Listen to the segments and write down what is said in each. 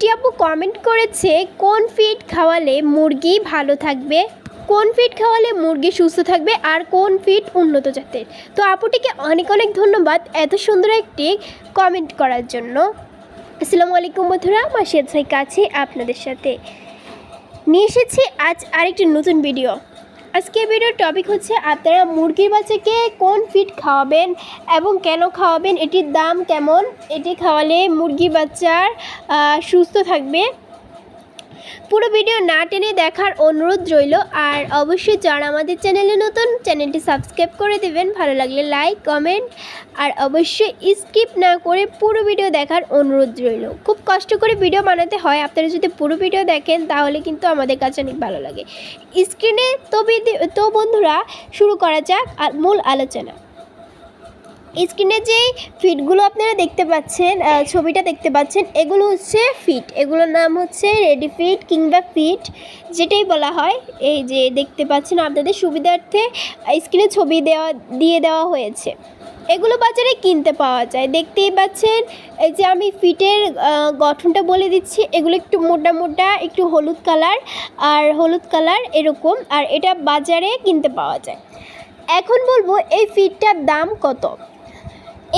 একটি আপু কমেন্ট করেছে, কোন ফিড খাওয়ালে মুরগি ভালো থাকবে? কোন ফিড খাওয়ালে মুরগি সুস্থ থাকবে আর কোন ফিড উন্নত জাতের? তো আপুটিকে অনেক অনেক ধন্যবাদ এত সুন্দর একটি কমেন্ট করার জন্য। আসসালামু আলাইকুম বন্ধুরা, মাসিয়াদ সাই কাছে আপনাদের সাথে নিয়ে এসেছি আজ আরেকটি নতুন ভিডিও আজকের ভিডিওর টপিক হচ্ছে আপনারা মুরগির বাচ্চাকে কোন ফিড খাওয়াবেন এবং কেন খাওয়াবেন, এটির দাম কেমন? এটি খাওয়ালে মুরগি বাচ্চার সুস্থ থাকবে। পুরো ভিডিও না টেনে দেখার অনুরোধ রইল। আর অবশ্যই যারা আমাদের চ্যানেলে নতুন, চ্যানেলটি সাবস্ক্রাইব করে দেবেন। ভালো লাগলে লাইক, কমেন্ট, আর অবশ্যই স্কিপ না করে পুরো ভিডিও দেখার অনুরোধ রইল। খুব কষ্ট করে ভিডিও বানাতে হয়। আপনারা যদি পুরো ভিডিও দেখেন, তাহলে কিন্তু আমাদের কাছে অনেক ভালো লাগে। স্ক্রিনে তো তো বন্ধুরা, শুরু করা যাক মূল আলোচনা। স্ক্রিনে যে ফিটগুলো আপনারা দেখতে পাচ্ছেন ছবিটা দেখতে পাচ্ছেন, এগুলো হচ্ছে ফিট। এগুলোর নাম হচ্ছে রেডি ফিট কিংবা ফিট, যেটাই বলা হয়। এই যে দেখতে পাচ্ছেন, আপনাদের সুবিধার্থে স্ক্রিনে ছবি দেওয়া, দিয়ে দেওয়া হয়েছে। এগুলো বাজারে কিনতে পাওয়া যায়। দেখতেই পাচ্ছেন, এই যে আমি ফিটের গঠনটা বলে দিচ্ছি। এগুলো একটু মোটা মোটা, একটু হলুদ কালার, আর হলুদ কালার এরকম, আর এটা বাজারে কিনতে পাওয়া যায়। এখন বলব, এই ফিটটার দাম কত?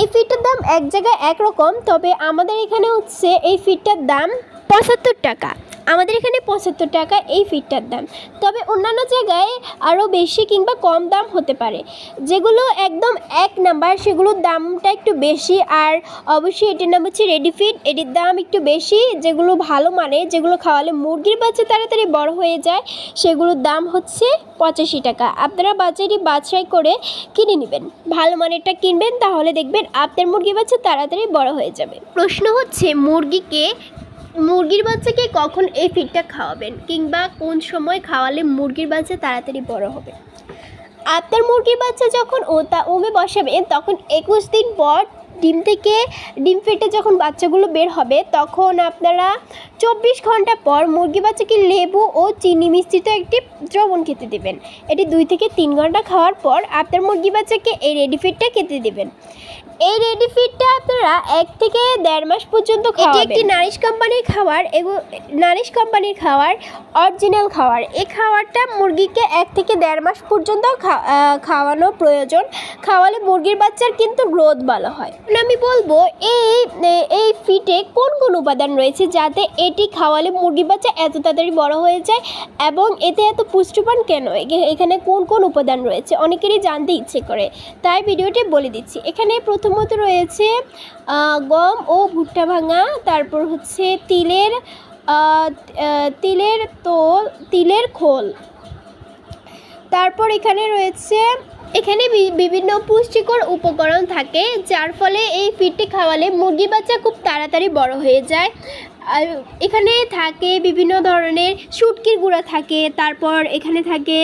এই ফিটটার দাম এক জায়গায় একরকম, তবে আমাদের এখানে হচ্ছে এই ফিটটার দাম পঁচাত্তর টাকা। আমাদের এখানে পঁচাত্তর টাকা এই ফিটটার দাম। তবে অন্যান্য জায়গায় আরও বেশি কিংবা কম দাম হতে পারে। যেগুলো একদম এক নাম্বার, সেগুলোর দামটা একটু বেশি। আর অবশ্যই এটির নাম হচ্ছে রেডি ফিট এটির দাম একটু বেশি, যেগুলো ভালো মানে যেগুলো খাওয়ালে মুরগির বাচ্চা তাড়াতাড়ি বড় হয়ে যায়, সেগুলোর দাম হচ্ছে পঁচাশি টাকা। আপনারা বাজারে বাছাই করে কিনে নেবেন। ভালো মানেরটা কিনবেন, তাহলে দেখবেন আপনার মুরগি বাচ্চা তাড়াতাড়ি বড় হয়ে যাবে। প্রশ্ন হচ্ছে, মুরগিকে মুরগির বাচ্চাকে কখন এই ফিডটা খাওয়াবেন কিংবা কোন সময় খাওয়ালে মুরগির বাচ্চা তাড়াতাড়ি বড় হবে? আপনার মুরগির বাচ্চা যখন ও তা ওমে বসাবেন, তখন একুশ দিন পর ডিম থেকে ডিম ফেটে যখন বাচ্চাগুলো বের হবে, তখন আপনারা চব্বিশ ঘণ্টা পর মুরগি বাচ্চাকে লেবু ও চিনি মিশ্রিত একটি দ্রবণ খেতে দেবেন। এটি দুই থেকে তিন ঘণ্টা খাওয়ার পর আপনার মুরগি বাচ্চাকে এই রেডি ফিডটা খেতে দেবেন। এই রেডি ফিডটা আপনারা এক থেকে দেড় মাস পর্যন্ত এটি একটি নারিশ কোম্পানির খাবার এবং নারিশ কোম্পানির খাবার অরিজিনাল খাবার এই খাবারটা মুরগিকে এক থেকে দেড় মাস পর্যন্ত খাওয়ানো প্রয়োজন। খাওয়ালে মুরগির বাচ্চার কিন্তু গ্রোথ ভালো হয়। আমি বলব এই এই ফিটে কোন কোন উপাদান রয়েছে যাতে এটি খাওয়ালে মুরগির বাচ্চা এত তাড়াতাড়ি বড় হয়ে যায় এবং এতে এত পুষ্টিপান কেন? এখানে কোন কোন উপাদান রয়েছে? অনেকেরই জানতে ইচ্ছে করে। তাই ভিডিওটি বলে দিচ্ছি। এখানে প্রথমত রয়েছে গম ও ভুট্টা ভাঙা, তারপর হচ্ছে তিলের তিলের তোল, তিলের খোল। তারপর এখানে রয়েছে, এখানে বিভিন্ন পুষ্টিকর উপকরণ থাকে, যার ফলে এই ফিডটি খাওয়ালে মুরগি বাচ্চা খুব তাড়াতাড়ি বড় হয়ে যায়। এখানে থাকে বিভিন্ন ধরনের শুটকির গুঁড়া থাকে, তারপর এখানে থাকে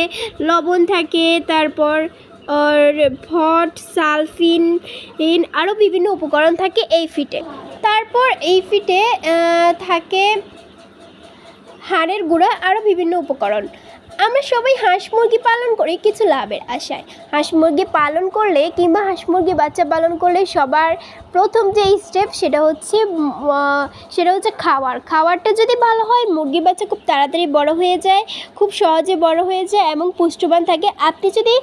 লবণ থাকে, তারপর ভট, সালফিন ইন আরও বিভিন্ন উপকরণ থাকে এই ফিটে। তারপর এই ফিটে থাকে হাড়ের গুঁড়া আরও বিভিন্ন উপকরণ। আমরা সবাই হাঁস মুরগি পালন করি কিছু লাভের আশায়। হাঁস মুরগি পালন করলে কিংবা হাঁস মুরগি বাচ্চা পালন করলে সবার প্রথম যে স্টেপ সেটা হচ্ছে সেটা হচ্ছে খাওয়ার। খাবারটা যদি ভালো হয় মুরগি বাচ্চা খুব তাড়াতাড়ি বড় হয়ে যায়, খুব সহজে বড় হয়ে যায় এবং পুষ্টবান থাকে। আপনি যদি,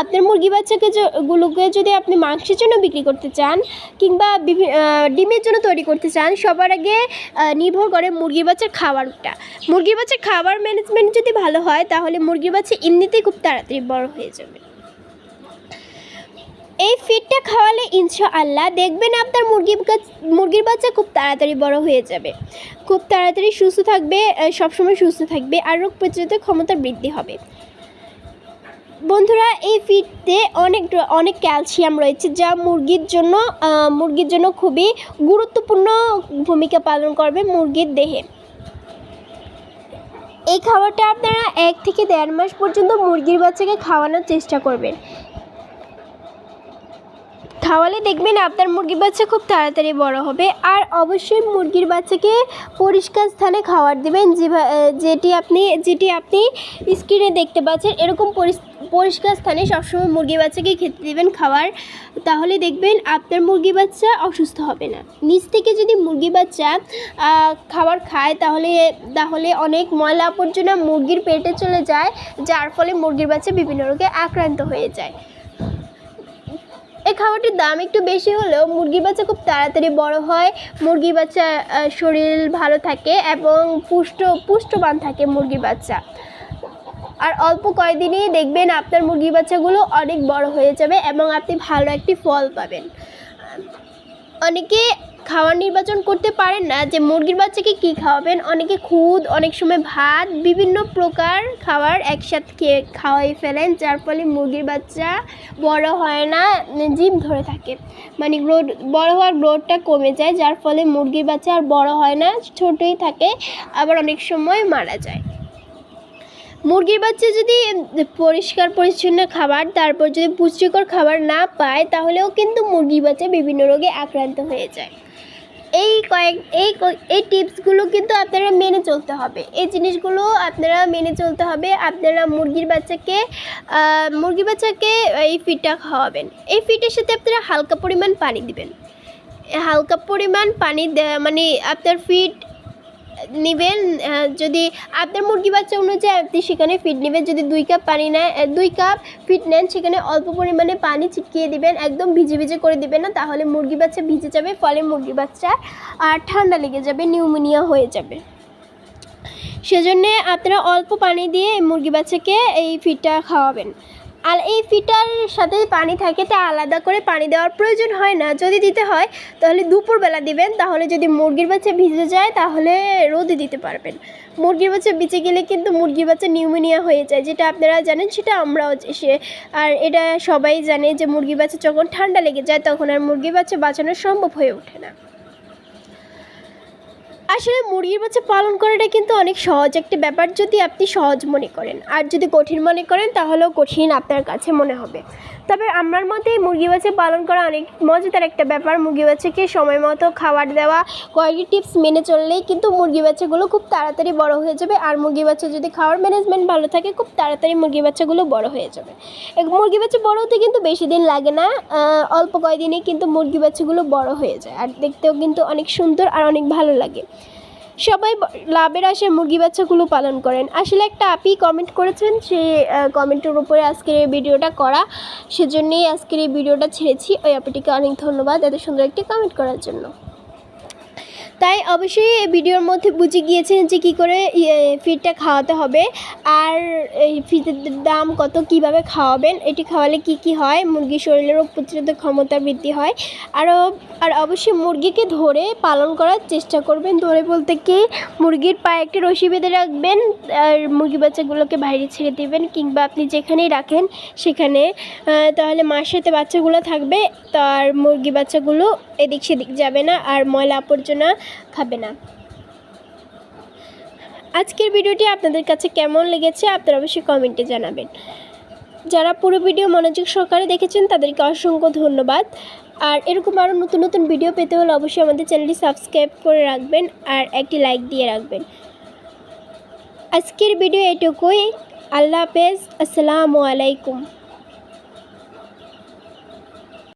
আপনার মুরগি বাচ্চাকে গুলোকে যদি আপনি মাংসের জন্য বিক্রি করতে চান কিংবা ডিমের জন্য তৈরি করতে চান, সবার আগে নির্ভর করে মুরগি বাচ্চার খাবারটা মুরগি বাচ্চার খাবার ম্যানেজমেন্ট যদি ভালো হয়, তাহলে মুরগি বাচ্চা এমনিতেই খুব তাড়াতাড়ি বড় হয়ে যাবে। এই ফিডটা খাওয়ালে ইনশাআল্লাহ দেখবেন আপনার মুরগি মুরগির বাচ্চা খুব তাড়াতাড়ি বড় হয়ে যাবে। খুব তাড়াতাড়ি সুস্থ থাকবে সবসময় সুস্থ থাকবে আর রোগ প্রতিরোধক ক্ষমতা বৃদ্ধি হবে। বন্ধুরা, এই ফিডতে অনেক অনেক ক্যালসিয়াম রয়েছে যা মুরগির জন্য মুরগির জন্য খুবই গুরুত্বপূর্ণ ভূমিকা পালন করবে মুরগির দেহে। এই খাবারটা আপনারা এক থেকে দেড় মাস পর্যন্ত মুরগির বাচ্চাকে খাওয়ানোর চেষ্টা করবেন। খাওয়ালে দেখবেন আপনার মুরগির বাচ্চা খুব তাড়াতাড়ি বড় হবে। আর অবশ্যই মুরগির বাচ্চাকে পরিষ্কার স্থানে খাবার দেবেন। যেটি আপনি যেটি আপনি স্ক্রিনে দেখতে পাচ্ছেন, এরকম পরিষ্কার স্থানে সবসময় মুরগি বাচ্চাকে খেতে দেবেন খাবার তাহলে দেখবেন আপনার মুরগি বাচ্চা অসুস্থ হবে না। নিচ থেকে যদি মুরগি বাচ্চা খাবার খায়, তাহলে তাহলে অনেক ময়লা আবর্জনা মুরগির পেটে চলে যায়, যার ফলে মুরগির বাচ্চা বিভিন্ন রোগে আক্রান্ত হয়ে যায়। খাবারটির দাম একটু বেশি হলেও মুরগি বাচ্চা খুব তাড়াতাড়ি বড় হয়। মুরগি বাচ্চা শরীর ভালো থাকে এবং পুষ্ট, পুষ্টবান থাকে মুরগি বাচ্চা। আর অল্প কয়েকদিনেই দেখবেন আপনার মুরগি বাচ্চাগুলো অনেক বড় হয়ে যাবে এবং আপনি ভালো একটি ফল পাবেন। অনেকে খাবার নির্বাচন করতে পারেন না, যে মুরগির বাচ্চাকে কী খাওয়াবেন? অনেকে খুদ, অনেক সময় ভাত, বিভিন্ন প্রকার খাবার একসাথে খেয়ে খাওয়াই ফেলেন, যার ফলে মুরগির বাচ্চা বড় হয় না জিভ ধরে থাকে। মানে গ্রোথ, বড় হওয়ার গ্রোথটা কমে যায়, যার ফলে মুরগির বাচ্চা আর বড় হয় না, ছোটোই থাকে, আবার অনেক সময় মারা যায়। মুরগির বাচ্চা যদি পরিষ্কার, পরিচ্ছন্ন খাবার, তারপর যদি পুষ্টিকর খাবার না পায়, তাহলেও কিন্তু মুরগির বাচ্চা বিভিন্ন রোগে আক্রান্ত হয়ে যায়। এই কয়েক, এই এই টিপসগুলো কিন্তু আপনারা মেনে চলতে হবে। এই জিনিসগুলো আপনারা মেনে চলতে হবে। আপনারা মুরগির বাচ্চাকে মুরগির বাচ্চাকে এই ফিডটা খাওয়াবেন। এই ফিডের সাথে আপনারা হালকা পরিমাণ পানি দিবেন। হালকা পরিমাণ পানি মানে আপনার ফিড নেবেন যদি আপনার মুরগি বাচ্চা অনুযায়ী আপনি সেখানে ফিড নেবেন, যদি দুই কাপ পানি নেয় দুই কাপ ফিড নেন, সেখানে অল্প পরিমাণে পানি ছিটকিয়ে দিবেন, একদম ভিজে ভিজে করে দিবেন না, তাহলে মুরগি বাচ্চা ভিজে যাবে, ফলে মুরগি বাচ্চা আর ঠান্ডা লেগে যাবে, নিউমোনিয়া হয়ে যাবে। সেজন্যে আপনারা অল্প পানি দিয়ে মুরগি বাচ্চাকে এই ফিডটা খাওয়াবেন। আর এই ফিটার সাথে পানি থাকে, তা আলাদা করে পানি দেওয়ার প্রয়োজন হয় না। যদি দিতে হয়, তাহলে দুপুরবেলা দিবেন। তাহলে যদি মুরগির বাচ্চা ভিজে যায়, তাহলে রোদে দিতে পারবেন। মুরগির বাচ্চা ভিজে গেলে কিন্তু মুরগির বাচ্চা নিউমোনিয়া হয়ে যায়। যেটা আপনারা জানেন, সেটা আমরাও সে, আর এটা সবাই জানে যে, মুরগির বাচ্চা যখন ঠান্ডা লেগে যায়, তখন আর মুরগির বাচ্চা বাঁচানো সম্ভব হয়ে ওঠে না। আসলে মুরগির বাচ্চা পালন করাটা কিন্তু অনেক সহজ একটা ব্যাপার যদি আপনি সহজ মনে করেন। আর যদি কঠিন মনে করেন, তাহলেও কঠিন আপনার কাছে মনে হবে। তবে আমার মতে মুরগি বাচ্চা পালন করা অনেক মজাদার একটা ব্যাপার। মুরগি বাচ্চাকে সময় মতো খাবার দেওয়া, কয়েকটি টিপস মেনে চললেই কিন্তু মুরগি বাচ্চাগুলো খুব তাড়াতাড়ি বড় হয়ে যাবে। আর মুরগি বাচ্চা যদি খাওয়ার ম্যানেজমেন্ট ভালো থাকে, খুব তাড়াতাড়ি মুরগি বাচ্চাগুলো বড় হয়ে যাবে। মুরগি বাচ্চা বড় হতে কিন্তু বেশি দিন লাগে না। অল্প কয়দিনে কিন্তু মুরগি বাচ্চাগুলো বড় হয়ে যায়। আর দেখতেও কিন্তু অনেক সুন্দর আর অনেক ভালো লাগে। সবাই লাভের আশায় মুরগি বাচ্চাগুলো পালন করেন। আসলে একটা আপি কমেন্ট করেছেন সে কমেন্টের উপরে আজকের এই ভিডিওটা করা। সেজন্যই আজকের এই ভিডিওটা ছেড়েছি। ওই আপিটিকে অনেক ধন্যবাদ এত সুন্দর একটি কমেন্ট করার জন্য। তাই অবশ্যই এই ভিডিওর মধ্যে বুঝে গিয়েছেন যে কী করে ফিডটা খাওয়াতে হবে আর এই ফিডের দাম কত কীভাবে খাওয়াবেন, এটি খাওয়ালে কি কি হয় মুরগির শরীরের রোগ প্রতিরোধক ক্ষমতা বৃদ্ধি হয়, আরও, আর অবশ্যই মুরগিকে ধরে পালন করার চেষ্টা করবেন। ধরে বলতে কি, মুরগির পায়ে একটি রশি বেঁধে রাখবেন, আর মুরগি বাচ্চাগুলোকে বাইরে ছেড়ে দেবেন কিংবা আপনি যেখানেই রাখেন সেখানে তাহলে মার সাথে বাচ্চাগুলো থাকবে তার মুরগি বাচ্চাগুলো এদিক সেদিক যাবে না, আর ময়লা আবর্জনা খাবে না। আজকের ভিডিওটি আপনাদের কাছে কেমন লেগেছে আপনারা অবশ্যই কমেন্টে জানাবেন। যারা পুরো ভিডিও মনোযোগ সহকারে দেখেছেন, তাদেরকে অসংখ্য ধন্যবাদ। আর এরকম আরও নতুন নতুন ভিডিও পেতে হলে অবশ্যই আমাদের চ্যানেলটি সাবস্ক্রাইব করে রাখবেন আর একটি লাইক দিয়ে রাখবেন। আজকের ভিডিও এটুকুই। আল্লাহ হাফেজ। আসসালামু আলাইকুম।